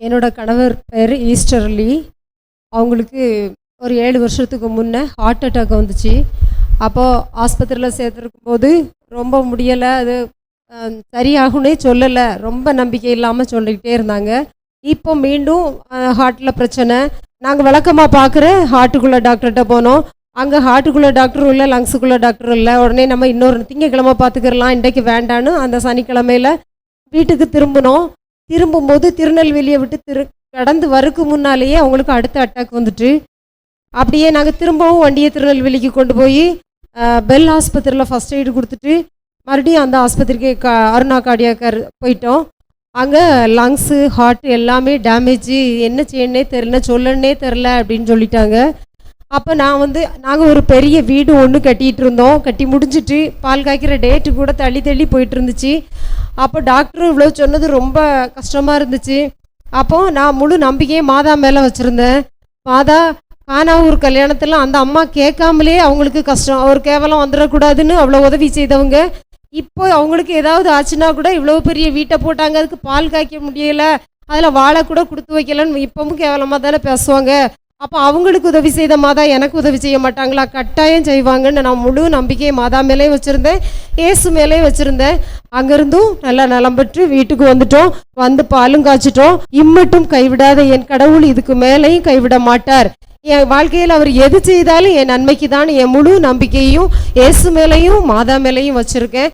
என்னோட கணவர் பேர் ஈஸ்டர்லி அவங்களுக்கு ஒரு ஏழு வருஷத்துக்கு முன்னே ஹார்ட் அட்டாக் வந்துச்சு. அப்போது ஆஸ்பத்திரியில் சேர்த்துருக்கும் போது ரொம்ப முடியலை அது அஹ், சரியாகும்னே சொல்லலை. ரொம்ப நம்பிக்கை இல்லாமல் சொல்லிக்கிட்டே இருந்தாங்க. இப்போ மீண்டும் ஹார்ட்டில் பிரச்சனை. நாங்கள் விளக்கமாக பார்க்குற ஹார்ட்டுக்குள்ளே டாக்டர்கிட்ட போனோம். அங்கே ஹார்ட்டுக்குள்ளே டாக்டரும் இல்லை லங்ஸுக்குள்ளே டாக்டரும் இல்லை. உடனே நம்ம இன்னொரு திங்கக்கிழமை பார்த்துக்கிறலாம் இன்றைக்கு வேண்டான்னு அந்த சனிக்கிழமையில வீட்டுக்கு திரும்பினோம். திரும்பும்போது திருநெல்வேலியை விட்டு திரு கடந்து வரக்கு முன்னாலேயே அவங்களுக்கு அடுத்த அட்டாக் வந்துட்டு அப்படியே நாங்கள் திரும்பவும் வண்டியை திருநெல்வேலிக்கு கொண்டு போய் பெல் ஆஸ்பத்திரியில் ஃபஸ்ட் எய்டு கொடுத்துட்டு மறுபடியும் அந்த ஆஸ்பத்திரிக்கு க அருணா கார்டியாக்கார் போயிட்டோம். அங்கே லங்ஸு ஹார்ட் எல்லாமே டேமேஜு என்ன செய்யணுன்னே தெரில சொல்லணே தெரில அப்படின்னு சொல்லிட்டாங்க. அப்போ நான் வந்து நாங்கள் ஒரு பெரிய வீடு ஒன்று கட்டிகிட்டு இருந்தோம். கட்டி முடிஞ்சிட்டு பால் காய்க்கிற டேட்டு கூட தள்ளி தள்ளி போயிட்டு இருந்துச்சு. அப்போ டாக்டரும் இவ்வளோ சொன்னது ரொம்ப கஷ்டமாக இருந்துச்சு. அப்போ நான் முழு நம்பிக்கையை மாதா மேலே வச்சுருந்தேன். மாதா கானாவூர் கல்யாணத்தில் அந்த அம்மா கேட்காமலே அவங்களுக்கு கஷ்டம். ஒரு கேவலம் வந்துடக்கூடாதுன்னு அவ்வளோ உதவி செய்தவங்க. இப்போ அவங்களுக்கு ஏதாவது ஆச்சுன்னா கூட இவ்வளோ பெரிய வீட்டை போட்டாங்க. அதுக்கு பால் காய்க்க முடியல. அதில் வாழை கூட கொடுத்து வைக்கலன்னு இப்பவும் கேவலமாக தானே பேசுவாங்க. அப்போ அவங்களுக்கு உதவி செய்த மாதா எனக்கு உதவி செய்ய மாட்டாங்களா? கட்டாயம் செய்வாங்கன்னு நான் முழு நம்பிக்கையை மாதா மேலே வச்சுருந்தேன். ஏசு மேலே வச்சுருந்தேன். அங்கேருந்தும் நல்லா நலம் பெற்று வீட்டுக்கு வந்துட்டோம். வந்து பாலும் காய்ச்சிட்டோம். இம்மட்டும் கைவிடாத என் கடவுள் இதுக்கு மேலேயும் கைவிட மாட்டார். என் வாழ்க்கையில் அவர் எது செய்தாலும் என் நன்மைக்கு தான் என் முழு நம்பிக்கையும் இயேசு மேலேயும் மாதா மேலேயும் வச்சுருக்கேன்.